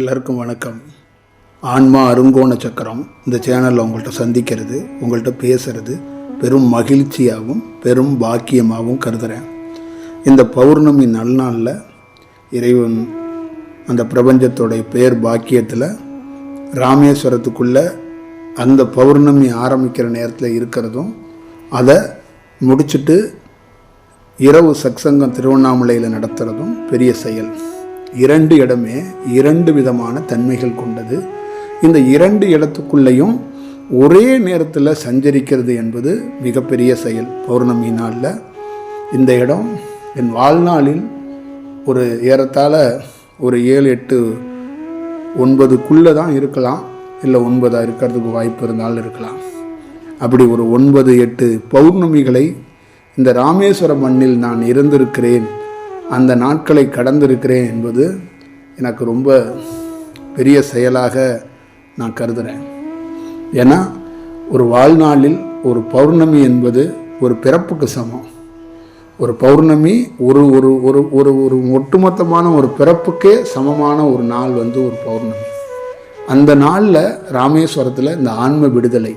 எல்லாருக்கும் வணக்கம். ஆன்மா அருங்கோண சக்கரம் இந்த சேனலில் உங்கள்கிட்ட சந்திக்கிறது உங்கள்கிட்ட பேசுகிறது பெரும் மகிழ்ச்சியாகவும் பெரும் பாக்கியமாகவும் கருதுகிறேன் இந்த பௌர்ணமி நல்நாளில் இறைவன் அந்த பிரபஞ்சத்தோடைய பேர் பாக்கியத்தில் ராமேஸ்வரத்துக்குள்ளே அந்த பௌர்ணமி ஆரம்பிக்கிற நேரத்தில் இருக்கிறதும் அதை முடிச்சுட்டு இரவு சக்சங்கம் திருவண்ணாமலையில் நடத்துகிறதும் பெரிய செயல். இரண்டு இடமே இரண்டு விதமான தன்மைகள் கொண்டது. இந்த இரண்டு இடத்துக்குள்ளேயும் ஒரே நேரத்தில் சஞ்சரிக்கிறது என்பது மிகப்பெரிய செயல் பௌர்ணமி நாளில். இந்த இடம் என் வாழ்நாளில் ஒரு ஏறத்தாழ ஒரு ஏழு எட்டு ஒன்பதுக்குள்ளே தான் இருக்கலாம். இல்லை ஒன்பதாக இருக்கிறதுக்கு வாய்ப்பு இருந்தாலும் இருக்கலாம். அப்படி ஒரு ஒன்பது எட்டு பௌர்ணமிகளை இந்த ராமேஸ்வர மண்ணில் நான் இருந்திருக்கிறேன். அந்த நாட்களை கடந்திருக்கிறேன் என்பது எனக்கு ரொம்ப பெரிய செயலாக நான் கருதுகிறேன் ஏன்னா ஒரு வாழ்நாளில் ஒரு பௌர்ணமி என்பது ஒரு பிறப்புக்கு சமம். ஒரு பௌர்ணமி ஒரு ஒரு ஒரு ஒரு ஒரு ஒட்டுமொத்தமான ஒரு பிறப்புக்கே சமமான ஒரு நாள் வந்து ஒரு பௌர்ணமி. அந்த நாளில் ராமேஸ்வரத்தில் இந்த ஆன்ம விடுதலை.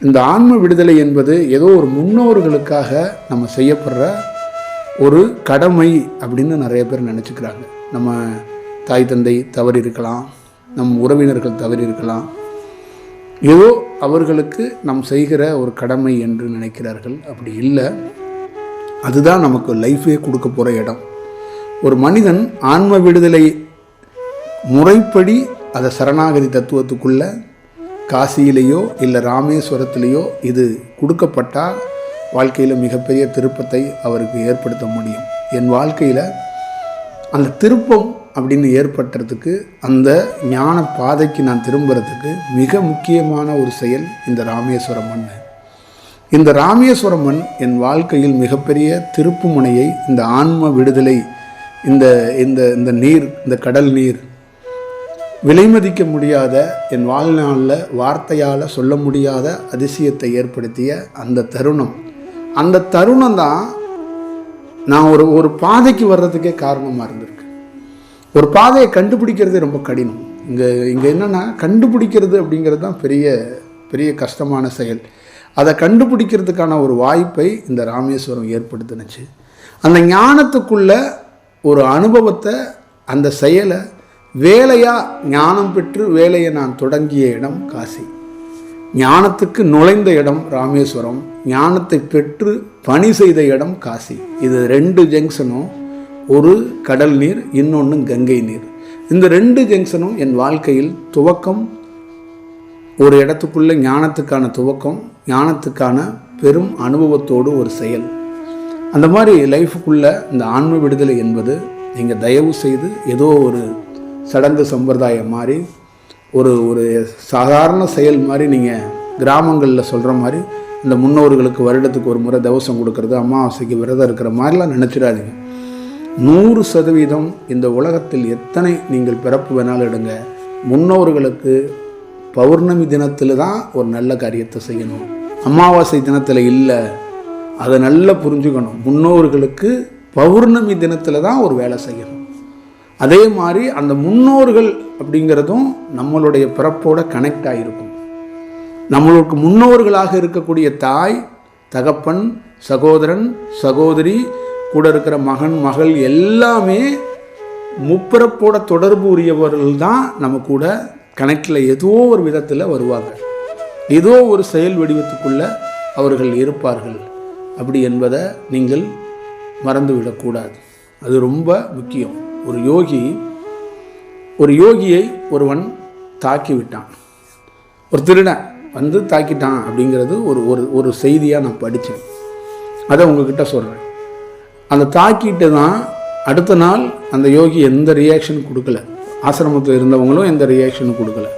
இந்த ஆன்ம விடுதலை என்பது ஏதோ ஒரு முன்னோர்களுக்காக நம்ம செய்யப்படுற ஒரு கடமை அப்படின்னு நிறைய பேர் நினச்சிக்கிறாங்க. நம்ம தாய் தந்தை தவறி இருக்கலாம் நம் உறவினர்கள் தவறி இருக்கலாம் ஏதோ அவர்களுக்கு நாம் செய்கிற ஒரு கடமை என்று நினைக்கிறார்கள். அப்படி இல்லை. அதுதான் நமக்கு லைஃபே கொடுக்க போகிற இடம். ஒரு மனிதன் ஆன்ம விடுதலை முறைப்படி அதை சரணாகதி தத்துவத்துக்குள்ளே காசியிலேயோ இல்லை ராமேஸ்வரத்திலேயோ இது கொடுக்கப்பட்டால் வாழ்க்கையில் மிகப்பெரிய திருப்பத்தை அவருக்கு ஏற்படுத்த முடியும். என் வாழ்க்கையில் அந்த திருப்பம் அப்படின்னு ஏற்பட்டுறதுக்கு அந்த ஞான பாதைக்கு நான் திரும்புறதுக்கு மிக முக்கியமான ஒரு செயல் இந்த ராமேஸ்வரம் மண். இந்த ராமேஸ்வரம் மண் என் வாழ்க்கையில் மிகப்பெரிய திருப்பு முனையை இந்த ஆன்ம விடுதலை இந்த இந்த இந்த நீர் இந்த கடல் நீர் விலைமதிக்க முடியாத என் வாழ்நாளில் வார்த்தையால் சொல்ல முடியாத அதிசயத்தை ஏற்படுத்திய அந்த தருணம் அந்த தருணம் தான் நான் ஒரு ஒரு பாதைக்கு வர்றதுக்கே காரணமாக இருந்திருக்கு. ஒரு பாதையை கண்டுபிடிக்கிறதே ரொம்ப கடினம். இங்கே இங்கே என்னென்னா கண்டுபிடிக்கிறது அப்படிங்கிறது தான் பெரிய பெரிய கஷ்டமான செயல். அதை கண்டுபிடிக்கிறதுக்கான ஒரு வாய்ப்பை இந்த ராமேஸ்வரம் ஏற்படுத்தினுச்சு. அந்த ஞானத்துக்குள்ள ஒரு அனுபவத்தை அந்த செயலை வேலையாக ஞானம் பெற்று வேலையை நான் தொடங்கிய இடம் காசி. ஞானத்துக்கு நுழைந்த இடம் ராமேஸ்வரம் ஞானத்தை பெற்று பணி செய்த இடம் காசி. இது ரெண்டு ஜங்ஷனும் ஒரு கடல் நீர் இன்னொன்று கங்கை நீர். இந்த ரெண்டு ஜங்ஷனும் என் வாழ்க்கையில் துவக்கம் ஒரு இடத்துக்குள்ள ஞானத்துக்கான துவக்கம் ஞானத்துக்கான பெரும் அனுபவத்தோடு ஒரு செயல். அந்த மாதிரி லைஃபுக்குள்ள இந்த ஆன்ம விடுதலை என்பது நீங்கள் தயவு செய்து ஏதோ ஒரு சடங்கு சம்பிரதாயம் மாதிரி ஒரு ஒரு சாதாரண செயல் மாதிரி நீங்கள் கிராமங்களில் சொல்கிற மாதிரி இந்த முன்னோர்களுக்கு வருடத்துக்கு ஒரு முறை தவசம் கொடுக்கறது அமாவாசைக்கு விரதம் இருக்கிற மாதிரிலாம் நினச்சிடாதீங்க. நூறு சதவீதம் இந்த உலகத்தில் எத்தனை நீங்கள் பிறப்பு வேணாலும் எடுங்க. முன்னோர்களுக்கு பௌர்ணமி தினத்தில் தான் ஒரு நல்ல காரியத்தை செய்யணும். அமாவாசை தினத்தில் இல்லை அதை நல்லா புரிஞ்சுக்கணும். முன்னோர்களுக்கு பௌர்ணமி தினத்தில் தான் ஒரு வேலை செய்யணும். அதே மாதிரி அந்த முன்னோர்கள் அப்படிங்கிறதும் நம்மளுடைய பிறப்போட கனெக்ட் ஆகிருக்கும் நம்மளுக்கு முன்னோர்களாக இருக்கக்கூடிய தாய் தகப்பன் சகோதரன் சகோதரி கூட இருக்கிற மகன் மகள் எல்லாமே முப்பிறப்போட தொடர்பு உரியவர்கள் தான் நம்ம கூட கணக்கில் ஏதோ ஒரு விதத்தில் வருவாங்க ஏதோ ஒரு செயல் வடிவத்துக்குள்ள அவர்கள் இருப்பார்கள். அப்படி என்பதை நீங்கள் மறந்துவிடக்கூடாது. அது ரொம்ப முக்கியம். ஒரு யோகி ஒரு யோகியை ஒருவன் தாக்கி விட்டான் ஒரு திருடன் வந்து தாக்கிட்டான் அப்படிங்கிறது ஒரு ஒரு ஒரு செய்தியாக நான் படித்தேன் அதை உங்ககிட்ட சொல்கிறேன் அந்த தாக்கிட்டு தான் அடுத்த நாள் அந்த யோகி எந்த ரியாக்ஷன் கொடுக்கல. ஆசிரமத்தில் இருந்தவங்களும் எந்த ரியாக்ஷனும் கொடுக்கல.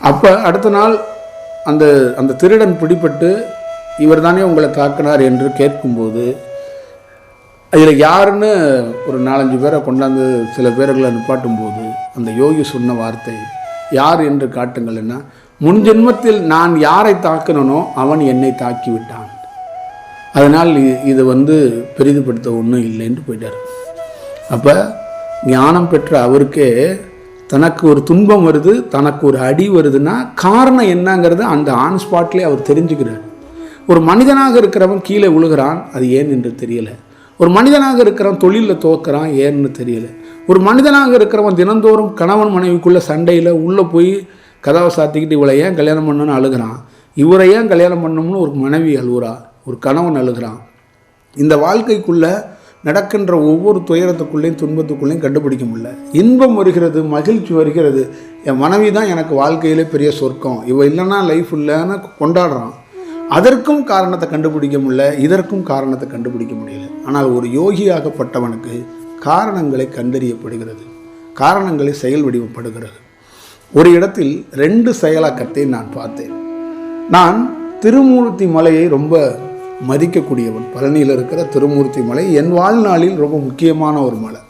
அப்போ அடுத்த நாள் அந்த அந்த திருடன் பிடிபட்டு இவர் தானே உங்களை தாக்கினார் என்று கேட்கும்போது அதில் யாருன்னு ஒரு நாலஞ்சு பேரை கொண்டாந்து சில பேர்களை நிப்பாட்டும் போது அந்த யோகி சொன்ன வார்த்தை யார் என்று காட்டுங்கள்னா முன் ஜென்மத்தில் நான் யாரை தாக்கினனோ அவன் என்னை தாக்கி விட்டான் அதனால் இது வந்து பெரிதுபடுத்த ஒன்றும் இல்லைன்னு போயிட்டார். அப்போ ஞானம் பெற்ற அவருக்கே தனக்கு ஒரு துன்பம் வருது தனக்கு ஒரு அடி வருதுன்னா காரணம் என்னங்கிறது அந்த ஆன் ஸ்பாட்லேயே அவர் தெரிஞ்சுக்கிறார். ஒரு மனிதனாக இருக்கிறவன் கீழே விழுகிறான் அது ஏன் என்று தெரியலை. ஒரு மனிதனாக இருக்கிறவன் தொழிலில் தோக்குறான் ஏன்னு தெரியல. ஒரு மனிதனாக இருக்கிறவன் தினந்தோறும் கணவன் மனைவிக்குள்ள சண்டையில் உள்ளே போய் கதவை சாத்திக்கிட்டு இவளை ஏன் கல்யாணம் பண்ணணும்னு அழுகிறான்? இவரை ஏன் கல்யாணம் பண்ணணும்னு ஒரு மனைவி அழுகுறா? ஒரு கணவன் அழுகிறான். இந்த வாழ்க்கைக்குள்ள நடக்கின்ற ஒவ்வொரு துயரத்துக்குள்ளேயும் துன்பத்துக்குள்ளேயும் கண்டுபிடிக்க முடியல. இன்பம் வருகிறது மகிழ்ச்சி வருகிறது. என் மனைவி தான் எனக்கு வாழ்க்கையிலே பெரிய சொர்க்கம். இவ இல்லைன்னா லைஃப் இல்லைன்னு கொண்டாடுறான். அதற்கும் காரணத்தை கண்டுபிடிக்க முடியல இதற்கும் காரணத்தை கண்டுபிடிக்க முடியல. ஆனால் ஒரு யோகியாகப்பட்டவனுக்கு காரணங்களை கண்டறியப்படுகிறது. காரணங்களை செயல் வடிவப்படுகிறது. ஒரு இடத்தில் ரெண்டு செயலாக்கத்தை நான் பார்த்தேன். நான் திருமூர்த்தி மலையை ரொம்ப மதிக்கக்கூடியவன். பழனியில் இருக்கிற திருமூர்த்தி மலை என் வாழ்நாளில் ரொம்ப முக்கியமான ஒரு மலை.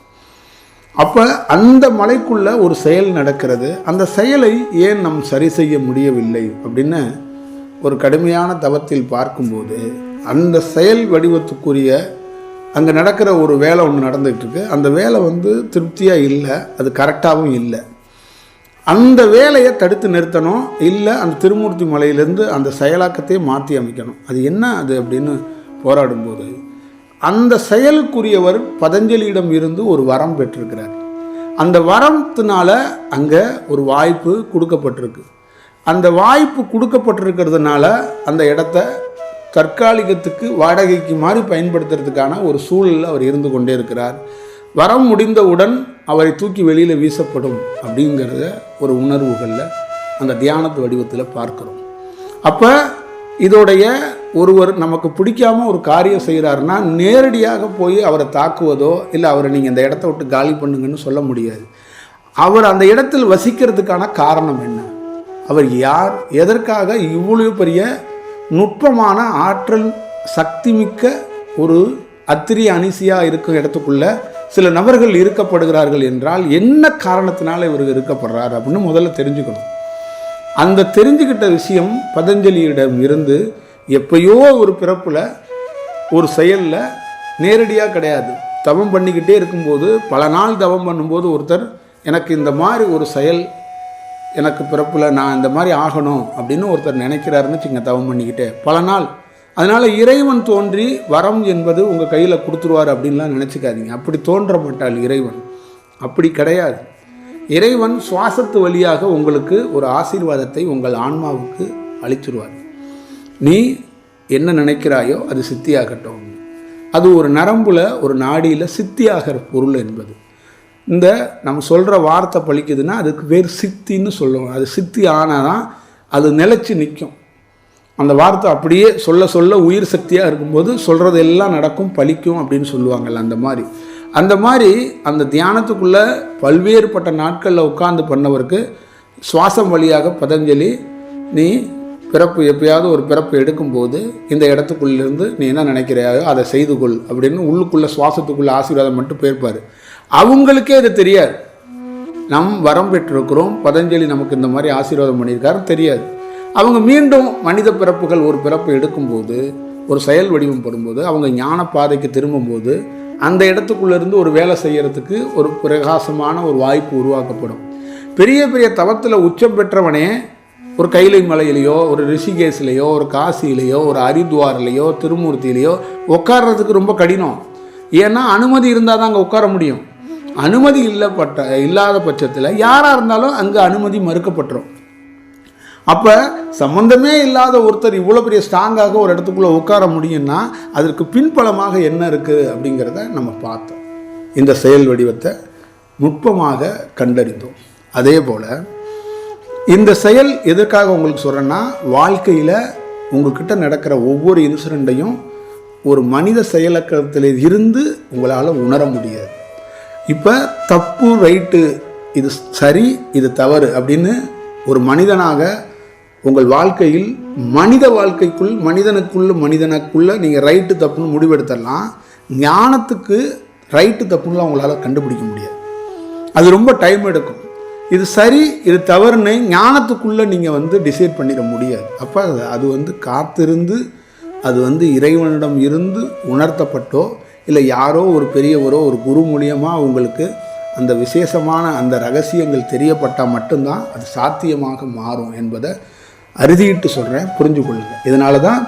அப்போ அந்த மலைக்குள்ள ஒரு செயல் நடக்கிறது. அந்த செயலை ஏன் நம் சரி செய்ய முடியவில்லை அப்படின்னு ஒரு கடுமையான தவத்தில் பார்க்கும்போது அந்த செயல் வடிவத்துக்குரிய அங்கே நடக்கிற ஒரு வேலை ஒன்று நடந்துகிட்ருக்கு அந்த வேலை வந்து திருப்தியாக இல்லை. அது கரெக்டாகவும் இல்லை. அந்த வேலையை தடுத்து நிறுத்தணும். இல்லை அந்த திருமூர்த்தி மலையிலேருந்து அந்த செயலாக்கத்தையே மாற்றி அமைக்கணும். அது என்ன அது அப்படின்னு போராடும்போது அந்த செயலுக்குரியவர் பதஞ்சலியிடம் இருந்து ஒரு வரம் பெற்றிருக்கிறார். அந்த வரத்தினால அங்கே ஒரு வாய்ப்பு கொடுக்கப்பட்டிருக்கு. அந்த வாய்ப்பு கொடுக்கப்பட்டிருக்கிறதுனால அந்த இடத்த தற்காலிகத்துக்கு வாடகைக்கு மாதிரி பயன்படுத்துறதுக்கான ஒரு சூழலில் அவர் இருந்து கொண்டே இருக்கிறார். வரம் முடிந்தவுடன் அவரை தூக்கி வெளியில் வீசப்படும் அப்படிங்கிறத ஒரு உணர்வுகளில் அந்த தியானத்து வடிவத்தில் பார்க்குறோம். அப்போ இதோடைய ஒருவர் நமக்கு பிடிக்காம ஒரு காரியம் செய்கிறாருன்னா நேரடியாக போய் அவரை தாக்குவதோ இல்லை அவரை நீங்கள் இந்த இடத்த விட்டு காலி பண்ணுங்கன்னு சொல்ல முடியாது. அவர் அந்த இடத்தில் வசிக்கிறதுக்கான காரணம் என்ன? அவர் யார்? எதற்காக இவ்வளோ பெரிய நுட்பமான ஆற்றல் சக்திமிக்க ஒரு அத்திரி அனிசியாக இருக்கும் இடத்துக்குள்ள சில நபர்கள் இருக்கப்படுகிறார்கள் என்றால் என்ன காரணத்தினால இவர் இருக்கப்படுறார் அப்படின்னு முதல்ல தெரிஞ்சுக்கணும். அந்த தெரிஞ்சுக்கிட்ட விஷயம் பதஞ்சலியிடம் இருந்து எப்பயோ ஒரு பிறப்பில் ஒரு செயலில் நேரடியாக கிடையாது. தவம் பண்ணிக்கிட்டே இருக்கும்போது பல நாள் தவம் பண்ணும்போது ஒருத்தர் எனக்கு இந்த மாதிரி ஒரு செயல் எனக்கு பிறப்பில் நான் இந்த மாதிரி ஆகணும் அப்படின்னு ஒருத்தர் நினைக்கிறாருன்னு வச்சுங்க தவம் பண்ணிக்கிட்டே. பல நாள். அதனால் இறைவன் தோன்றி வரம் என்பது உங்கள் கையில் கொடுத்துருவார் அப்படின்லாம் நினச்சிக்காதீங்க. அப்படி தோன்ற மாட்டாள் இறைவன். அப்படி கிடையாது. இறைவன் சுவாசத்து வழியாக உங்களுக்கு ஒரு ஆசீர்வாதத்தை உங்கள் ஆன்மாவுக்கு அளிச்சிருவார் நீ என்ன நினைக்கிறாயோ அது சித்தியாகட்டும். அது ஒரு நரம்புல ஒரு நாடியில் சித்தியாகிற பொருள் என்பது. இந்த நம்ம சொல்கிற வார்த்தை பழிக்குதுன்னா அதுக்கு பேர் சித்தின்னு சொல்லுவோம் அது சித்தி ஆனால் தான் அது நிலச்சி நிற்கும் அந்த வார்த்தை அப்படியே சொல்ல சொல்ல உயிர் சக்தியாக இருக்கும்போது சொல்கிறது எல்லாம் நடக்கும் பலிக்கும் அப்படின்னு சொல்லுவாங்கள்ல அந்த மாதிரி. அந்த மாதிரி அந்த தியானத்துக்குள்ளே பல்வேறுபட்ட நாட்களில் உட்கார்ந்து பண்ணவருக்கு சுவாசம் வழியாக பதஞ்சலி நீ பிறப்பு எப்பயாவது ஒரு பிறப்பு எடுக்கும்போது இந்த இடத்துக்குள்ளேருந்து நீ என்ன நினைக்கிறாயோ அதை செய்து கொள் அப்படின்னு உள்ளுக்குள்ளே சுவாசத்துக்குள்ளே ஆசீர்வாதம் மட்டும் போயிருப்பார். அவங்களுக்கே அது தெரியாது. நம் வரம் பெற்றிருக்கிறோம். பதஞ்சலி நமக்கு இந்த மாதிரி ஆசீர்வாதம் பண்ணியிருக்காரு தெரியாது. அவங்க மீண்டும் மனித பிறப்புகள் ஒரு பிறப்பு எடுக்கும்போது ஒரு செயல் வடிவம் படும்போது அவங்க ஞான பாதைக்கு திரும்பும்போது அந்த இடத்துக்குள்ளேருந்து ஒரு வேலை செய்கிறதுக்கு ஒரு பிரகாசமான ஒரு வாய்ப்பு உருவாக்கப்படும். பெரிய பெரிய தவத்தில் உச்சம் பெற்றவனே ஒரு கைலை மலையிலையோ ஒரு ரிஷிகேஷ்லேயோ ஒரு காசிலேயோ ஒரு ஹரித்வார்லேயோ திருமூர்த்தியிலையோ உட்கார்றதுக்கு ரொம்ப கடினம். ஏன்னா அனுமதி இருந்தால் தான் அங்கே உட்கார முடியும். அனுமதி இல்லப்பட்ட இல்லாத பட்சத்தில் யாராக இருந்தாலும் அங்கே அனுமதி மறுக்கப்பட்டுரும். அப்போ சம்பந்தமே இல்லாத ஒருத்தர் இவ்வளோ பெரிய ஸ்ட்ராங்காக ஒரு இடத்துக்குள்ளே உட்கார முடியும்னா அதற்கு பின்பலமாக என்ன இருக்குது அப்படிங்கிறத நம்ம பார்த்தோம். இந்த செயல் வடிவத்தை நுட்பமாக கண்டறிந்தோம். அதே போல் இந்த செயல் எதற்காக உங்களுக்கு சொல்கிறேன்னா வாழ்க்கையில் உங்கள்கிட்ட நடக்கிற ஒவ்வொரு இன்சிடெண்ட்டையும் ஒரு மனித செயலக்கத்தில் இருந்து உங்களால் உணர முடியாது. இப்போ தப்பு ரைட்டு இது சரி இது தவறு அப்படின்னு ஒரு மனிதனாக உங்கள் வாழ்க்கையில் மனித வாழ்க்கைக்குள் மனிதனுக்குள்ள மனிதனுக்குள்ள நீங்கள் ரைட்டு தப்புன்னு முடிவெடுத்தலாம் ஞானத்துக்கு ரைட்டு தப்புன்னு உங்களால் கண்டுபிடிக்க முடியாது. அது ரொம்ப டைம் எடுக்கும். இது சரி இது தவறுன்னு ஞானத்துக்குள்ளே நீங்கள் வந்து டிசைட் பண்ணிட முடியாது. அப்போ அது வந்து காத்திருந்து அது வந்து இறைவனிடம் இருந்து உணர்த்தப்பட்டோ இல்லை யாரோ ஒரு பெரியவரோ ஒரு குரு மூலியமாக உங்களுக்கு அந்த விசேஷமான அந்த ரகசியங்கள் தெரியப்பட்டால் மட்டும்தான் அது சாத்தியமாக மாறும் என்பதை அறுதிட்டு சொல்கிறேன் புரிஞ்சு கொள்ளுங்க. இதனால தான்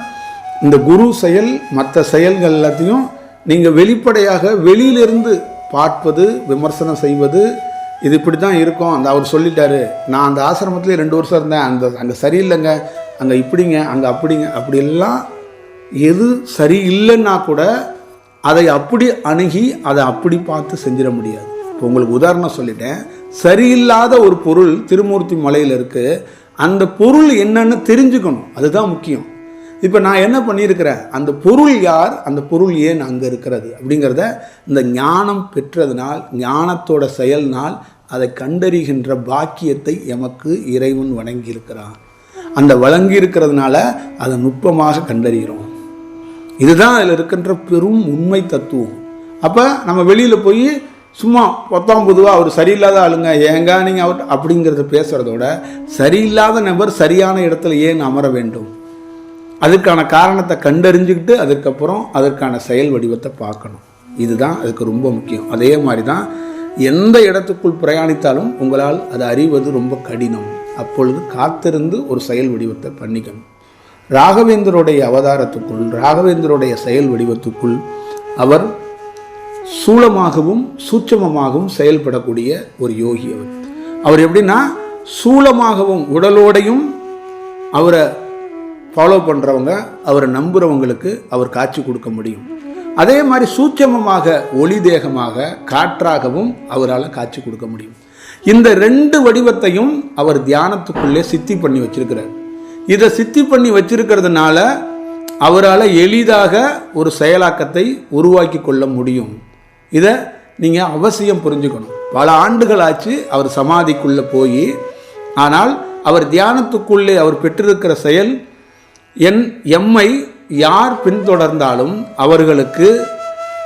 இந்த குரு செயல் மற்ற செயல்கள் எல்லாத்தையும் நீங்கள் வெளிப்படையாக வெளியிலிருந்து பார்ப்பது விமர்சனம் செய்வது இது இப்படி தான் இருக்கும். அந்த அவர் சொல்லிட்டாரு நான் அந்த ஆசிரமத்திலே ரெண்டு வருஷம் இருந்தேன். அந்த அங்கே சரியில்லைங்க. அங்கே இப்படிங்க அங்கே அப்படிங்க. அப்படியெல்லாம் எது சரியில்லைன்னா கூட அதை அப்படி அணுகி அதை அப்படி பார்த்து செஞ்சிட முடியாது. இப்போ உங்களுக்கு உதாரணம் சொல்லிட்டேன். சரியில்லாத ஒரு பொருள் திருமூர்த்தி மலையில் இருக்குது அந்த பொருள் என்னன்னு தெரிஞ்சுக்கணும். அதுதான் முக்கியம். இப்போ நான் என்ன பண்ணியிருக்கிறேன்? அந்த பொருள் யார்? அந்த பொருள் ஏன் அங்கே இருக்கிறது? அப்படிங்கிறத இந்த ஞானம் பெற்றதுனால் ஞானத்தோட செயல்னால் அதை கண்டறிகின்ற பாக்கியத்தை எமக்கு இறைவன் வழங்கியிருக்கிறான் அந்த வழங்கி இருக்கிறதுனால அதை நுட்பமாக கண்டறிகிறோம். இதுதான் அதில் இருக்கின்ற பெரும் உண்மை தத்துவம். அப்போ நம்ம வெளியில் போய் சும்மா பொத்தாம் பொதுவாக அவர் சரியில்லாத ஆளுங்க ஏங்க நீங்கள் அவர் அப்படிங்கிறத பேசுகிறதோட சரியில்லாத நபர் சரியான இடத்துல ஏன் அமர வேண்டும்? அதுக்கான காரணத்தை கண்டறிஞ்சுக்கிட்டு அதுக்கப்புறம் அதற்கான செயல் வடிவத்தை பார்க்கணும். இதுதான் அதுக்கு ரொம்ப முக்கியம். அதே மாதிரி தான் எந்த இடத்துக்குள் பிரயாணித்தாலும் உங்களால் அதை அறிவது ரொம்ப கடினம். அப்பொழுது காத்திருந்து ஒரு செயல் வடிவத்தை பண்ணிக்கணும். ராகவேந்தருடைய அவதாரத்துக்குள் ராகவேந்தருடைய செயல் வடிவத்துக்குள் அவர் சூலமாகவும் சூட்சமமாகவும் செயல்படக்கூடிய ஒரு யோகி அவர். அவர் எப்படின்னா சூலமாகவும் உடலோடையும் அவரை ஃபாலோ பண்ணுறவங்க அவரை நம்புகிறவங்களுக்கு அவர் காட்சி கொடுக்க முடியும். அதே மாதிரி சூட்சமமாக ஒளி தேகமாக காற்றாகவும் அவரால் காட்சி கொடுக்க முடியும். இந்த ரெண்டு வடிவத்தையும் அவர் தியானத்துக்குள்ளே சித்தி பண்ணி வச்சிருக்கிறார். இதை சித்தி பண்ணி வச்சிருக்கிறதுனால அவரால் எளிதாக ஒரு செயலாக்கத்தை உருவாக்கி கொள்ள முடியும். இதை நீங்கள் அவசியம் புரிஞ்சுக்கணும். பல ஆண்டுகள் ஆச்சு அவர் சமாதிக்குள்ளே போய் ஆனால் அவர் தியானத்துக்குள்ளே அவர் பெற்றிருக்கிற செயல் என் எம்மை யார் பின்தொடர்ந்தாலும் அவர்களுக்கு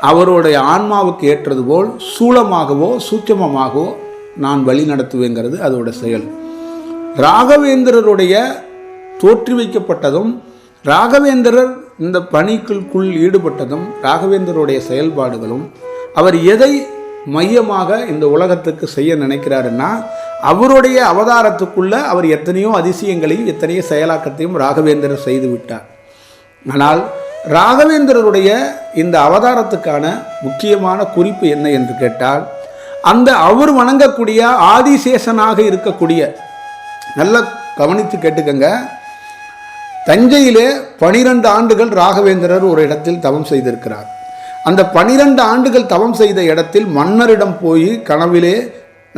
அவருடைய ஆன்மாவுக்கு ஏற்றது போல் சூலமாகவோ சூட்சமமாகவோ நான் வழி நடத்துவேங்கிறது அதோட செயல். ராகவேந்திரருடைய தோற்றி வைக்கப்பட்டதும் ராகவேந்திரர் இந்த பணிக்குள் ஈடுபட்டதும் ராகவேந்தருடைய செயல்பாடுகளும் அவர் எதை மையமாக இந்த உலகத்துக்கு செய்ய நினைக்கிறாருன்னா அவருடைய அவதாரத்துக்குள்ள அவர் எத்தனையோ அதிசயங்களையும் எத்தனையோ செயலாக்கத்தையும் ராகவேந்திரர் செய்து விட்டார். ஆனால் ராகவேந்திரருடைய இந்த அவதாரத்துக்கான முக்கியமான குறிப்பு என்ன என்று கேட்டால் அந்த அவர் வணங்கக்கூடிய ஆதிசேஷனாக இருக்கக்கூடிய நல்ல கவனித்து கேட்டுக்கங்க தஞ்சையிலே பனிரெண்டு ஆண்டுகள் ராகவேந்திரர் ஒரு இடத்தில் தவம் செய்திருக்கிறார். அந்த பனிரெண்டு ஆண்டுகள் தவம் செய்த இடத்தில் மன்னரிடம் போய் கனவிலே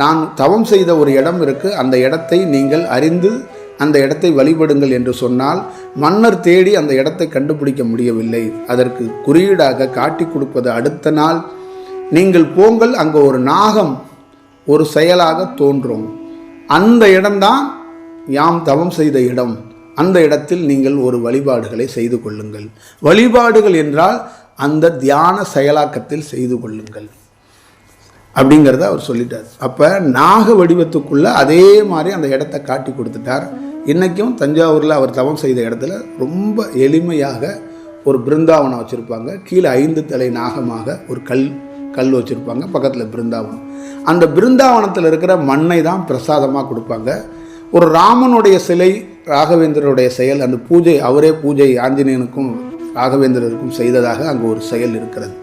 நான் தவம் செய்த ஒரு இடம் இருக்கு. அந்த இடத்தை நீங்கள் அறிந்து அந்த இடத்தை வழிபடுங்கள் என்று சொன்னால் மன்னர் தேடி அந்த இடத்தை கண்டுபிடிக்க முடியவில்லை. அதற்கு குறியீடாக காட்டி கொடுப்பது அடுத்த நாள். நீங்கள் போங்கள் அங்கே ஒரு நாகம் ஒரு செயலாக தோன்றும். அந்த இடம்தான் யாம் தவம் செய்த இடம். அந்த இடத்தில் நீங்கள் ஒரு வழிபாடுகளை செய்து கொள்ளுங்கள். வழிபாடுகள் என்றால் அந்த தியான செயலாக்கத்தில் செய்து கொள்ளுங்கள். அப்படிங்கிறத அவர் சொல்லிட்டார். அப்போ நாக வடிவத்துக்குள்ளே அதே மாதிரி அந்த இடத்த காட்டி கொடுத்துட்டார். இன்றைக்கும் தஞ்சாவூரில் அவர் தவம் செய்த இடத்துல ரொம்ப எளிமையாக ஒரு பிருந்தாவனம் வச்சுருப்பாங்க. கீழே ஐந்து தலை நாகமாக ஒரு கல் கல் வச்சுருப்பாங்க. பக்கத்தில் பிருந்தாவனம். அந்த பிருந்தாவனத்தில் இருக்கிற மண்ணை தான் பிரசாதமாக கொடுப்பாங்க. ஒரு ராமனுடைய சிலை ராகவேந்திரருடைய செயல் அந்த பூஜை அவரே பூஜை ஆஞ்சநேயனுக்கும் ராகவேந்திரருக்கும் செய்ததாக அங்கே ஒரு செயல் இருக்கிறது.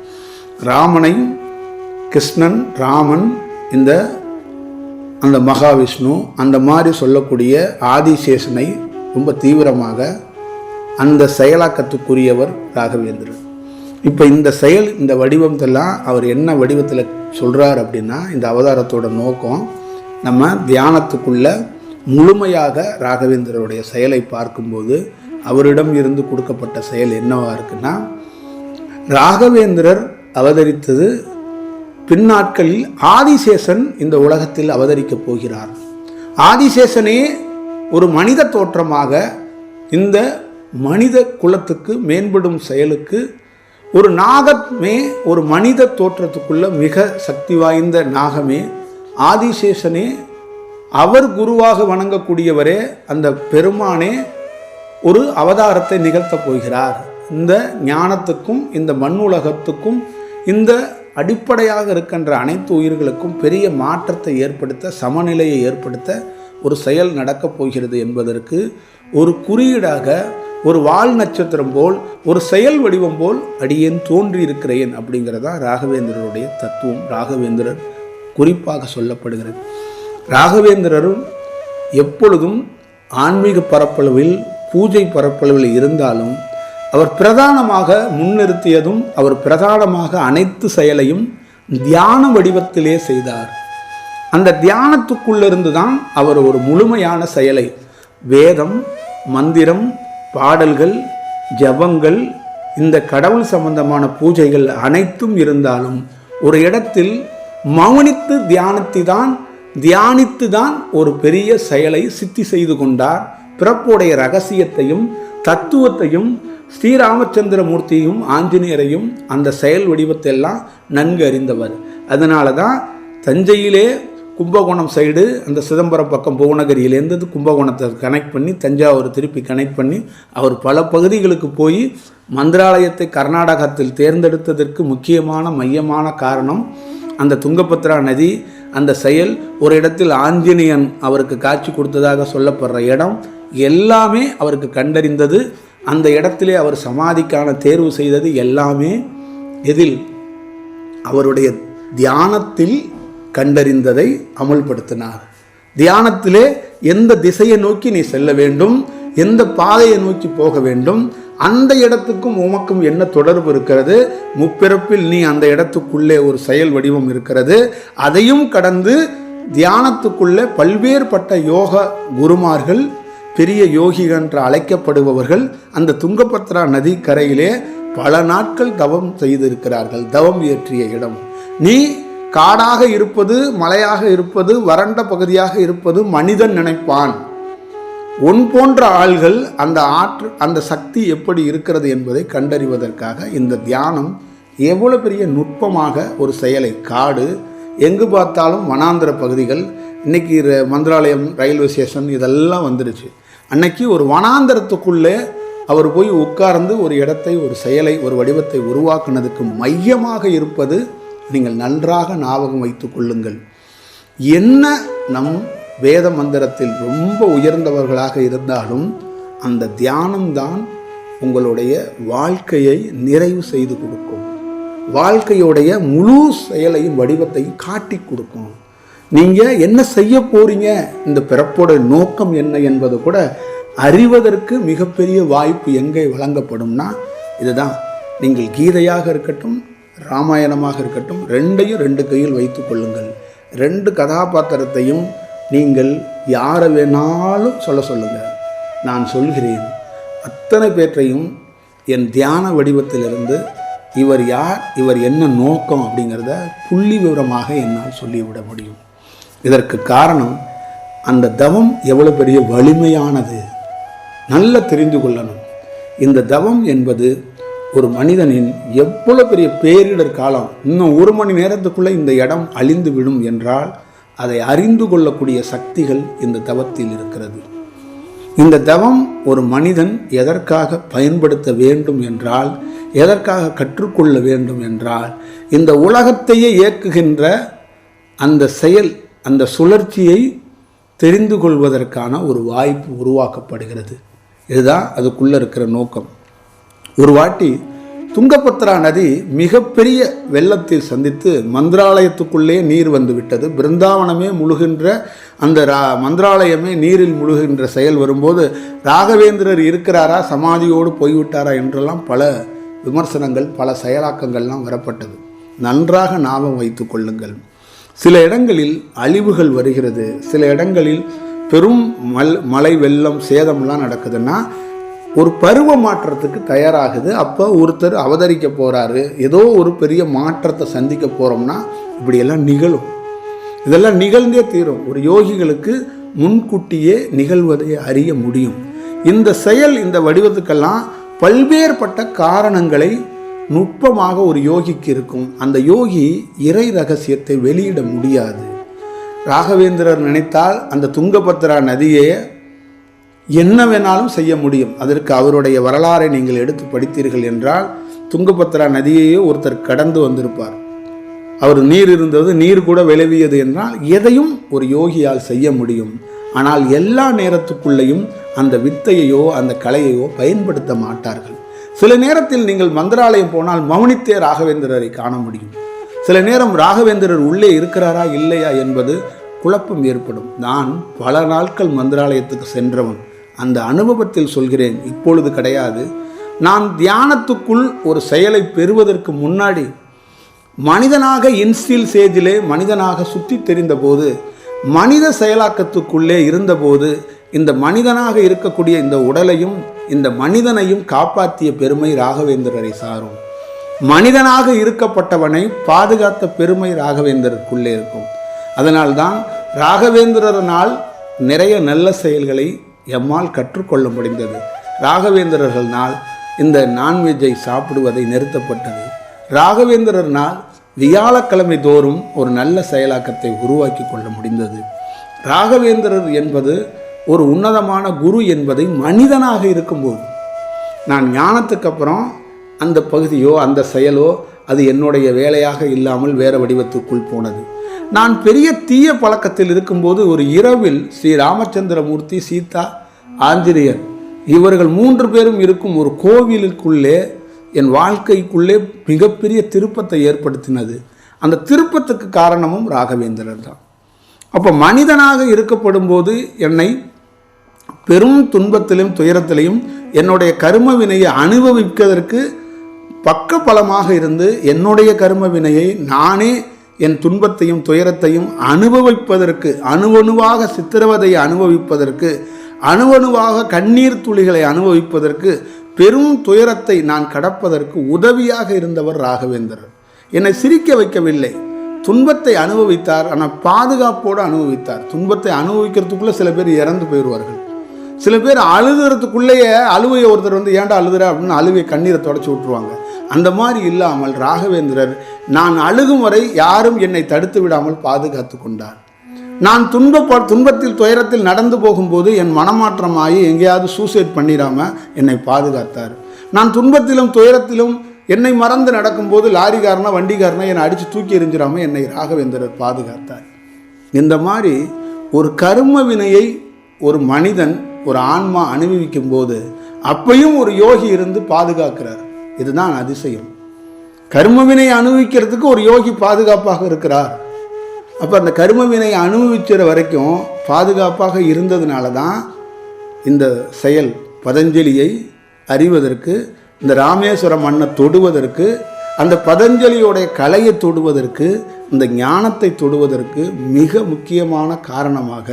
ராமனையும் கிருஷ்ணன் ராமன் இந்த அந்த மகாவிஷ்ணு அந்த மாதிரி சொல்லக்கூடிய ஆதிசேஷனை ரொம்ப தீவிரமாக அந்த செயலாக்கத்துக்குரியவர் ராகவேந்திரன் இப்போ இந்த செயல் இந்த வடிவத்தெல்லாம் அவர் என்ன வடிவத்தில் சொல்கிறார் அப்படின்னா இந்த அவதாரத்தோட நோக்கம் நம்ம தியானத்துக்குள்ளே முழுமையாக ராகவேந்திரருடைய செயலை பார்க்கும்போது அவரிடம் இருந்து கொடுக்கப்பட்ட செயல் என்னவா இருக்குன்னா ராகவேந்திரர் அவதரித்தது பின்னாட்களில் ஆதிசேஷன் இந்த உலகத்தில் அவதரிக்கப் போகிறார். ஆதிசேஷனே ஒரு மனித தோற்றமாக இந்த மனித குலத்துக்கு மேம்படும் செயலுக்கு ஒரு நாகமே ஒரு மனித தோற்றத்துக்குள்ள மிக சக்தி வாய்ந்த நாகமே ஆதிசேஷனே அவர் குருவாக வணங்கக்கூடியவரே அந்த பெருமானே ஒரு அவதாரத்தை நிகழ்த்தப் போகிறார். இந்த ஞானத்துக்கும் இந்த மண் உலகத்துக்கும் இந்த அடிப்படையாக இருக்கின்ற அனைத்து உயிர்களுக்கும் பெரிய மாற்றத்தை ஏற்படுத்த சமநிலையை ஏற்படுத்த ஒரு செயல் நடக்கப் போகிறது என்பதற்கு ஒரு குறியீடாக ஒரு வால் நட்சத்திரம் போல் ஒரு செயல் வடிவம் போல் அடியேன் தோன்றியிருக்கிறேன் அப்படிங்கிறதா ராகவேந்திரருடைய தத்துவம். ராகவேந்திரர் குறிப்பாக சொல்லப்படுகிறது. ராகவேந்திரரும் எப்பொழுதும் ஆன்மீக பரப்பளவில் பூஜை பரப்பளவில் இருந்தாலும் அவர் பிரதானமாக முன்னிறுத்தியதும் அவர் பிரதானமாக அனைத்து செயலையும் தியான வடிவத்திலே செய்தார். அந்த தியானத்துக்குள்ளிருந்து தான் அவர் ஒரு முழுமையான செயலை வேதம் மந்திரம் பாடல்கள் ஜபங்கள் இந்த கடவுள் சம்பந்தமான பூஜைகள் அனைத்தும் இருந்தாலும் ஒரு இடத்தில் மௌனித்து தியானத்தை தான் தியானித்து தான் ஒரு பெரிய செயலை சித்தி செய்து கொண்டார். பிறப்புடைய ரகசியத்தையும் தத்துவத்தையும் ஸ்ரீராமச்சந்திரமூர்த்தியும் ஆஞ்சநேயரையும் அந்த செயல் வடிவத்தையெல்லாம் நன்கு அறிந்தவர். அதனால தான் தஞ்சையிலே கும்பகோணம் சைடு அந்த சிதம்பரம் பக்கம் புவனகிரியிலேருந்து கும்பகோணத்தை கனெக்ட் பண்ணி தஞ்சாவூர் திருப்பி கனெக்ட் பண்ணி அவர் பல பகுதிகளுக்கு போய் மந்திராலயத்தை கர்நாடகத்தில் தேர்ந்தெடுத்ததற்கு முக்கியமான மையமான காரணம் அந்த துங்கபத்ரா நதி அந்த செயல் ஒரு இடத்தில் ஆஞ்சநேயன் அவருக்கு காட்சி கொடுத்ததாக சொல்லப்படுற இடம் எல்லாமே அவருக்கு கண்டறிந்தது. அந்த இடத்திலே அவர் சமாதிக்கான தேர்வு செய்தது எல்லாமே எதில்? அவருடைய தியானத்தில் கண்டறிந்ததை அமல்படுத்தினார். தியானத்திலே எந்த திசையை நோக்கி நீ செல்ல வேண்டும்? எந்த பாதையை நோக்கி போக வேண்டும்? அந்த இடத்துக்கும் உமக்கும் என்ன தொடர்பு இருக்கிறது? முப்பிறப்பில் நீ அந்த இடத்துக்குள்ளே ஒரு செயல் வடிவம் இருக்கிறது. அதையும் கடந்து தியானத்துக்குள்ளே பல்வேறுபட்ட யோக குருமார்கள் பெரிய யோகிகள் என்று அழைக்கப்படுபவர்கள் அந்த துங்கபத்ரா நதி கரையிலே பல நாட்கள் தவம் செய்திருக்கிறார்கள். தவம் இயற்றிய இடம். நீ காடாக இருப்பது மலையாக இருப்பது வறண்ட பகுதியாக இருப்பது மனிதன் நினைப்பான். உன் போன்ற ஆள்கள் அந்த ஆற்று அந்த சக்தி எப்படி இருக்கிறது என்பதை கண்டறிவதற்காக இந்த தியானம் எவ்வளவு பெரிய நுட்பமாக ஒரு செயலை காடு எங்கு பார்த்தாலும் வனாந்திர பகுதிகள் இன்றைக்கி ர- மந்திராலயம் ரயில்வே ஸ்டேஷன் இதெல்லாம் வந்துடுச்சு அன்னைக்கு ஒரு வனாந்திரத்துக்குள்ளே அவர் போய் உட்கார்ந்து ஒரு இடத்தை ஒரு செயலை ஒரு வடிவத்தை உருவாக்குனதுக்கு மையமாக இருப்பது நீங்கள் நன்றாக ஞாபகம் வைத்து கொள்ளுங்கள். என்ன நம் வேத மந்திரத்தில் ரொம்ப உயர்ந்தவர்களாக இருந்தாலும் அந்த தியானம்தான் உங்களுடைய வாழ்க்கையை நிறைவு செய்து கொடுக்கும். வாழ்க்கையுடைய முழு செயலையும் வடிவத்தையும் காட்டி கொடுக்கும். நீங்கள் என்ன செய்ய போறீங்க? இந்த பிறப்போட நோக்கம் என்ன என்பது கூட அறிவதற்கு மிகப்பெரிய வாய்ப்பு எங்கே வழங்கப்படும்னா இதுதான். நீங்கள் கீதையாக இருக்கட்டும் ராமாயணமாக இருக்கட்டும் ரெண்டையும் ரெண்டு கையில் வைத்து கொள்ளுங்கள். ரெண்டு கதாபாத்திரத்தையும் நீங்கள் யாரை வேணாலும் சொல்ல சொல்லுங்கள் நான் சொல்கிறேன். அத்தனை பேற்றையும் என் தியான வடிவத்திலிருந்து இவர் யார் இவர் என்ன நோக்கம் அப்படிங்கிறத புள்ளி விவரமாக என்னால் சொல்லிவிட முடியும். இதற்கு காரணம் அந்த தவம் எவ்வளவு பெரிய வலிமையானது. நல்ல தெரிந்து கொள்ளணும். இந்த தவம் என்பது ஒரு மனிதனின் எவ்வளோ பெரிய பேரிடர் காலம். இன்னும் ஒரு மணி நேரத்துக்குள்ளே இந்த இடம் அழிந்து விடும் என்றால் அதை அறிந்து கொள்ளக்கூடிய சக்திகள் இந்த தவத்தில் இருக்கிறது. இந்த தவம் ஒரு மனிதன் எதற்காக பயன்படுத்த வேண்டும் என்றால் எதற்காக கற்றுக்கொள்ள வேண்டும் என்றால் இந்த உலகத்தையே இயக்குகின்ற அந்த செயல் அந்த சுழற்சியை தெரிந்து கொள்வதற்கான ஒரு வாய்ப்பு உருவாக்கப்படுகிறது. இதுதான் அதுக்குள்ளே இருக்கிற நோக்கம். ஒரு வாட்டி துங்கபத்ரா நதி மிகப்பெரிய வெள்ளத்தில் சந்தித்து மந்திராலயத்துக்குள்ளே நீர் வந்து விட்டது. பிருந்தாவனமே முழுகின்ற அந்த ரா மந்திராலயமே நீரில் முழுகின்ற செயல் வரும்போது ராகவேந்திரர் இருக்கிறாரா சமாதியோடு போய்விட்டாரா என்றெல்லாம் பல விமர்சனங்கள் பல செயலாக்கங்கள்லாம் வரப்பட்டது. நன்றாக ஞாபகம் வைத்துக் கொள்ளுங்கள். சில இடங்களில் அழிவுகள் வருகிறது. சில இடங்களில் பெரும் மல் மழை வெள்ளம் சேதம்லாம் நடக்குதுன்னா ஒரு பருவ மாற்றத்துக்கு தயாராகுது. அப்போ ஒருத்தர் அவதரிக்க போகிறாரு ஏதோ ஒரு பெரிய மாற்றத்தை சந்திக்க போகிறோம்னா இப்படியெல்லாம் நிகழும். இதெல்லாம் நிகழ்ந்தே தீரும். ஒரு யோகிகளுக்கு முன்கூட்டியே நிகழ்வதை அறிய முடியும். இந்த செயல் இந்த வடிவத்துக்கெல்லாம் பல்வேறுபட்ட காரணங்களை நுட்பமாக ஒரு யோகிக்கு இருக்கும். அந்த யோகி இறை ரகசியத்தை வெளியிட முடியாது. ராகவேந்திரர் நினைத்தால் அந்த துங்கபத்ரா நதியை என்ன வேணாலும் செய்ய முடியும். அதற்கு அவருடைய வரலாறை நீங்கள் எடுத்து படித்தீர்கள் என்றால் துங்கபத்ரா நதியையே ஒருத்தர் கடந்து வந்திருப்பார். அவர் நீர் இருந்தது நீர் கூட விளைவியது என்றால் எதையும் ஒரு யோகியால் செய்ய முடியும். ஆனால் எல்லா நேரத்துக்குள்ளேயும் அந்த வித்தையையோ அந்த கலையையோ பயன்படுத்த மாட்டார்கள். சில நேரத்தில் நீங்கள் மந்திராலயம் போனால் மௌனித்தே ராகவேந்திரரை காண முடியும். சில நேரம் ராகவேந்திரர் உள்ளே இருக்கிறாரா இல்லையா என்பது குழப்பம் ஏற்படும். நான் பல நாட்கள் மந்திராலயத்துக்கு சென்றவன். அந்த அனுபவத்தில் சொல்கிறேன் இப்பொழுது கிடையாது. நான் தியானத்துக்குள் ஒரு செயலை பெறுவதற்கு முன்னாடி மனிதனாக இன்ஸ்டீல் சேஜிலே மனிதனாக சுற்றி தெரிந்தபோது மனித செயலாக்கத்துக்குள்ளே இருந்தபோது இந்த மனிதனாக இருக்கக்கூடிய இந்த உடலையும் இந்த மனிதனையும் காப்பாற்றிய பெருமை ராகவேந்திரரை சாரும். மனிதனாக இருக்கப்பட்டவனை பாதுகாத்த பெருமை ராகவேந்தருக்குள்ளே இருக்கும். அதனால்தான் ராகவேந்திரனால் நிறைய நல்ல செயல்களை எம்மால் கற்றுக்கொள்ள முடிந்தது. ராகவேந்திரர்கள்னால் இந்த நான்வெஜ்ஜை சாப்பிடுவதை நிறுத்தப்பட்டது. ராகவேந்திரர்னால் வியாழக்கிழமை தோறும் ஒரு நல்ல செயலாக்கத்தை உருவாக்கி கொள்ள முடிந்தது. ராகவேந்திரர் என்பது ஒரு உன்னதமான குரு என்பதை மனிதனாக இருக்கும்போது. நான் ஞானத்துக்கு அப்புறம் அந்த பகுதியோ அந்த செயலோ அது என்னுடைய வேலையாக இல்லாமல் வேறு வடிவத்துக்குள் போனது. நான் பெரிய தீய பழக்கத்தில் இருக்கும்போது ஒரு இரவில் ஸ்ரீ ராமச்சந்திரமூர்த்தி சீதா ஆஞ்சநேயர் இவர்கள் மூன்று பேரும் இருக்கும் ஒரு கோவிலுக்குள்ளே என் வாழ்க்கைக்குள்ளே மிகப்பெரிய திருப்பத்தை ஏற்படுத்தினது. அந்த திருப்பத்துக்கு காரணமும் ராகவேந்திரர் தான். அப்போ மனிதனாக இருக்கப்படும் போது என்னை பெரும் துன்பத்திலும் துயரத்திலையும் என்னுடைய கரும வினையை அனுபவிப்பதற்கு பக்க பலமாக இருந்து என்னுடைய கர்ம வினையை நானே என் துன்பத்தையும் துயரத்தையும் அனுபவிப்பதற்கு அணுவணுவாக சித்திரவதையை அனுபவிப்பதற்கு அணுவணுவாக கண்ணீர் துளிகளை அனுபவிப்பதற்கு பெரும் துயரத்தை நான் கடப்பதற்கு உதவியாக இருந்தவர் ராகவேந்தர். என்னை சிரிக்க வைக்கவில்லை. துன்பத்தை அனுபவித்தார் ஆனால் பாதுகாப்போடு அனுபவித்தார். துன்பத்தை அனுபவிக்கிறதுக்குள்ளே சில பேர் இறந்து போயிடுவார்கள். சில பேர் அழுகிறதுக்குள்ளேயே அழுவையை ஒருத்தர் வந்து ஏன்டா அழுதுற? அப்படின்னு அழுவை கண்ணீரை தொடச்சி விட்ருவாங்க அந்த மாதிரி இல்லாமல் ராகவேந்திரர் நான் அழுகும் வரை யாரும் என்னை தடுத்து விடாமல் பாதுகாத்து கொண்டார். நான் துன்ப துன்பத்தில் துயரத்தில் நடந்து போகும்போது என் மனமாற்றமாகி எங்கேயாவது சூசைட் பண்ணிடாம என்னை பாதுகாத்தார். நான் துன்பத்திலும் துயரத்திலும் என்னை மறந்து நடக்கும்போது லாரிக்காரனா வண்டிக்காரனா என்னை அடித்து தூக்கி எறிஞ்சிடாமல் என்னை ராகவேந்திரர் பாதுகாத்தார். இந்த மாதிரி ஒரு கரும வினையை ஒரு மனிதன் ஒரு ஆன்மா அனுபவிக்கும் போது அப்பையும் ஒரு யோகி இருந்து பாதுகாக்கிறார். இதுதான் அதிசயம். கர்மவினை அனுபவிக்கிறதுக்கு ஒரு யோகி பாதுகாப்பாக இருக்கிறார். அப்போ அந்த கர்மவினை அனுபவிக்கிற வரைக்கும் பாதுகாப்பாக இருந்ததுனால தான் இந்த செயல் பதஞ்சலியை அறிவதற்கு இந்த ராமேஸ்வர மண்ணை தொடுவதற்கு அந்த பதஞ்சலியோடைய கலையை தொடுவதற்கு இந்த ஞானத்தை தொடுவதற்கு மிக முக்கியமான காரணமாக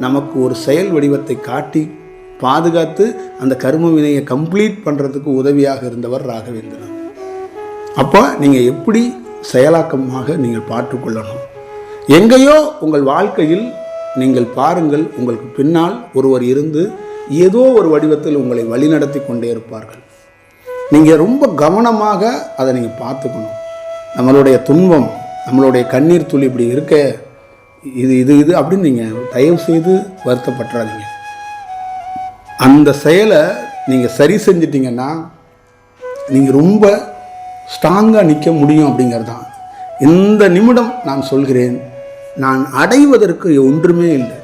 நமக்கு ஒரு செயல் வடிவத்தை காட்டி பாதுகாத்து அந்த கர்ம வினையை கம்ப்ளீட் பண்ணுறதுக்கு உதவியாக இருந்தவர் ராகவேந்திரன். அப்போ நீங்கள் எப்படி செயலாக்கமாக நீங்கள் பார்த்துக்கொள்ளணும் எங்கேயோ உங்கள் வாழ்க்கையில் நீங்கள் பாருங்கள் உங்களுக்கு பின்னால் ஒருவர் இருந்து ஏதோ ஒரு வடிவத்தில் உங்களை வழிநடத்தி கொண்டே இருப்பார்கள். நீங்கள் ரொம்ப கவனமாக அதை நீங்கள் பார்த்துக்கணும். நம்மளுடைய துன்பம் நம்மளுடைய கண்ணீர் துளி இப்படி இருக்க இது இது இது அப்படின்னு நீங்கள் தயவு செய்து வருத்தப்பட்டுறாதீங்க. அந்த செயலை நீங்கள் சரி செஞ்சிட்டிங்கன்னா நீங்கள் ரொம்ப ஸ்ட்ராங்காக நிற்க முடியும் அப்படிங்கிறது தான் இந்த நிமிடம் நான் சொல்கிறேன் நான் அடைவதற்கு ஒன்றுமே இல்லை.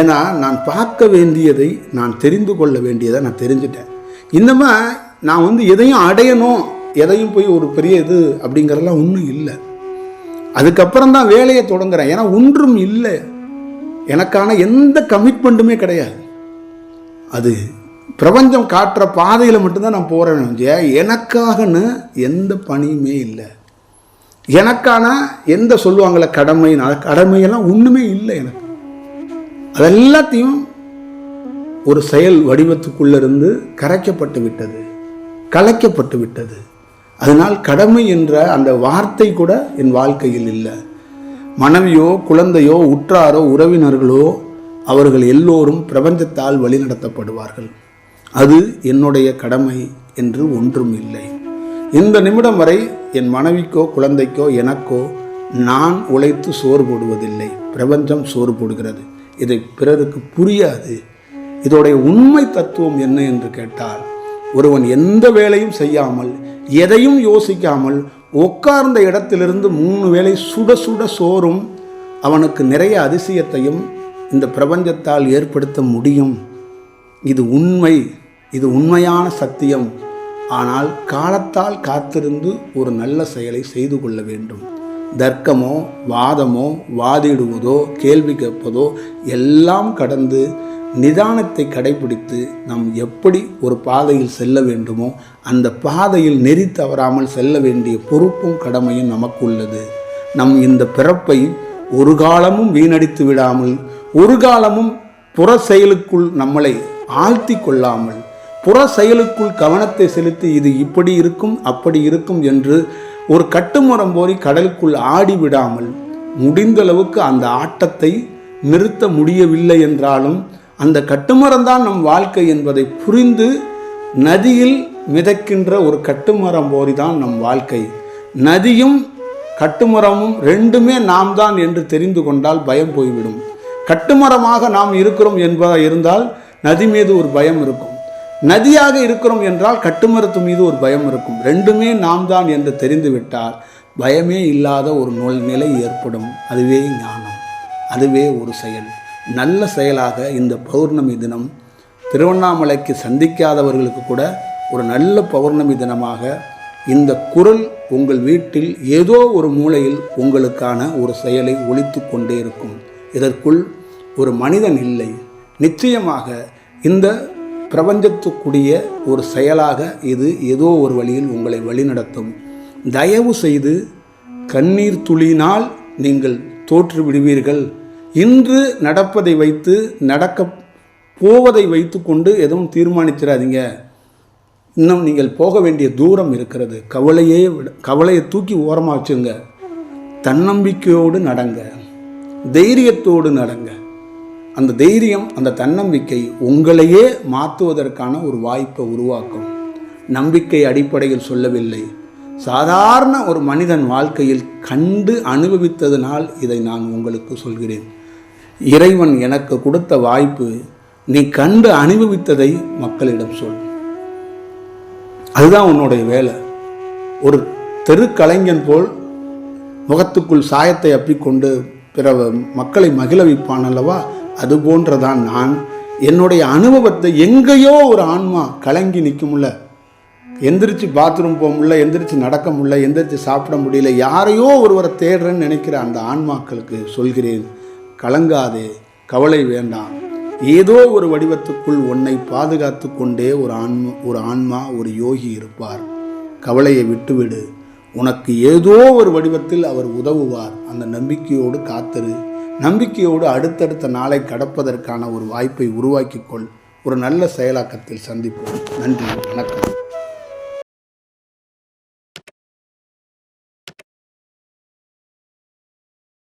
ஏன்னா நான் பார்க்க வேண்டியதை நான் தெரிந்து கொள்ள வேண்டியதை நான் தெரிஞ்சிட்டேன். இன்னமா நான் வந்து எதையும் அடையணும் எதையும் போய் ஒரு பெரிய இது அப்படிங்கிறதெல்லாம் ஒன்றும் இல்லை. அதுக்கப்புறம் தான் வேலையை தொடங்குறேன். ஏன்னா ஒன்றும் இல்லை. எனக்கான எந்த கமிட்மெண்ட்டுமே கிடையாது. அது பிரபஞ்சம் காட்டுற பாதையில் மட்டும்தான் நான் போகிறேன் எனக்காகன்னு எந்த பணியுமே இல்லை. எனக்கான எந்த சொல்லுவாங்கள கடமை கடமையெல்லாம் ஒன்றுமே இல்லை எனக்கு. அதெல்லாத்தையும் ஒரு செயல் வடிவத்துக்குள்ளிருந்து கரைக்கப்பட்டு விட்டது கலைக்கப்பட்டு விட்டது. அதனால் கடமை என்ற அந்த வார்த்தை கூட என் வாழ்க்கையில் இல்லை. மனைவியோ குழந்தையோ உற்றாரோ உறவினர்களோ அவர்கள் எல்லோரும் பிரபஞ்சத்தால் வழிநடத்தப்படுவார்கள் அது என்னுடைய கடமை என்று ஒன்றும் இல்லை. இந்த நிமிடம் வரை என் மனைவிக்கோ குழந்தைக்கோ எனக்கோ நான் உழைத்து சோறு போடுவதில்லை. பிரபஞ்சம் சோறு போடுகிறது. இதை பிறருக்கு புரியாது. இதோடைய உண்மை தத்துவம் என்ன என்று கேட்டால் ஒருவன் எந்த வேலையும் செய்யாமல் எதையும் யோசிக்காமல் உட்கார்ந்த இடத்திலிருந்து மூணு வேளை சுட சுட சோறும் அவனுக்கு நிறைய அதிசயத்தையும் இந்த பிரபஞ்சத்தால் ஏற்படுத்த முடியும். இது உண்மை இது உண்மையான சத்தியம். ஆனால் காலத்தால் காத்திருந்து ஒரு நல்ல செயலை செய்து கொள்ள வேண்டும். தர்க்கமோ வாதமோ வாதிடுவதோ கேள்வி கேட்பதோ எல்லாம் கடந்து நிதானத்தை கடைபிடித்து நாம் எப்படி ஒரு பாதையில் செல்ல வேண்டுமோ அந்த பாதையில் நெறி தவறாமல் செல்ல வேண்டிய பொறுப்பும் கடமையும் நமக்கு உள்ளது நம் இந்த பிறப்பை ஒரு காலமும் வீணடித்து விடாமல் ஒரு காலமும் புற செயலுக்குள் நம்மளை ஆழ்த்தி கொள்ளாமல் புற செயலுக்குள் கவனத்தை செலுத்தி இது இப்படி இருக்கும் அப்படி இருக்கும் என்று ஒரு கட்டுமரம் போரி கடலுக்குள் ஆடி விடாமல் முடிந்த அளவுக்கு அந்த ஆட்டத்தை நிறுத்த முடியவில்லை என்றாலும் அந்த கட்டுமரம்தான் நம் வாழ்க்கை என்பதை புரிந்து நதியில் மிதக்கின்ற ஒரு கட்டுமரம் போரி தான் நம் வாழ்க்கை. நதியும் கட்டுமரமும் ரெண்டுமே நாம் தான் என்று தெரிந்து கொண்டால் பயம் போய்விடும். கட்டுமரமாக நாம் இருக்கிறோம் என்பதாக இருந்தால் நதி மீது ஒரு பயம் இருக்கும். நதியாக இருக்கிறோம் என்றால் கட்டுமரத்து மீது ஒரு பயம் இருக்கும். ரெண்டுமே நாம் தான் என்று தெரிந்துவிட்டால் பயமே இல்லாத ஒரு நூல் நிலை ஏற்படும். அதுவே ஞானம். அதுவே ஒரு செயல். நல்ல செயலாக இந்த பௌர்ணமி தினம் திருவண்ணாமலைக்கு சந்திக்காதவர்களுக்கு கூட ஒரு நல்ல பௌர்ணமி தினமாக இந்த குரல் உங்கள் வீட்டில் ஏதோ ஒரு மூலையில் உங்களுக்கான ஒரு செயலை ஒழித்து கொண்டே இருக்கும். இதற்குள் ஒரு மனிதன் இல்லை. நிச்சயமாக இந்த பிரபஞ்சத்துக்குரிய ஒரு செயலாக இது ஏதோ ஒரு வழியில் உங்களை வழிநடத்தும். தயவு செய்து கண்ணீர் துளியினால் நீங்கள் தோற்று விடுவீர்கள். இன்று நடப்பதை வைத்து நடக்க போவதை வைத்துக்கொண்டு எதுவும் தீர்மானிச்சிடாதீங்க. இன்னும் நீங்கள் போக வேண்டிய தூரம் இருக்கிறது. கவலையே விட கவலையை தூக்கி ஓரமாக வச்சுங்க தன்னம்பிக்கையோடு நடங்க. தைரியத்தோடு நடங்க. அந்த தைரியம் அந்த தன்னம்பிக்கை உங்களையே மாற்றுவதற்கான ஒரு வாய்ப்பை உருவாக்கும். நம்பிக்கை அடிப்படையில் சொல்லவில்லை. சாதாரண ஒரு மனிதன் வாழ்க்கையில் கண்டு அனுபவித்ததனால் இதை நான் உங்களுக்கு சொல்கிறேன். இறைவன் எனக்கு கொடுத்த வாய்ப்பு நீ கண்டு அனுபவித்ததை மக்களிடம் சொல். அதுதான் உன்னுடைய வேலை. ஒரு தெருக்கலைஞன் போல் முகத்துக்குள் சாயத்தை அப்பிக்கொண்டு பிற மக்களை மகிழ வைப்பான் அல்லவா? அது போன்றதான் நான் என்னுடைய அனுபவத்தை எங்கேயோ ஒரு ஆன்மா கலங்கி நிற்கும்ல எந்திரிச்சு பாத்ரூம் போக முடியல எந்திரிச்சு நடக்க முடியல எந்திரிச்சு சாப்பிட முடியல யாரையோ ஒருவரை தேடுறேன்னு நினைக்கிற அந்த ஆன்மாக்களுக்கு சொல்கிறேன் கலங்காதே கவலை வேண்டாம். ஏதோ ஒரு வடிவத்துக்குள் உன்னை பாதுகாத்து கொண்டே ஒரு ஆன்மா ஒரு ஆன்மா ஒரு யோகி இருப்பார். கவலையை விட்டுவிடு. உனக்கு ஏதோ ஒரு வடிவத்தில் அவர் உதவுவார். அந்த நம்பிக்கையோடு காத்திரு. நம்பிக்கையோடு அடுத்தடுத்த நாளை கடப்பதற்கான ஒரு வாய்ப்பை உருவாக்கிக்கொள் ஒரு நல்ல செயலாக்கத்தில் சந்திப்போம். நன்றி. வணக்கம்.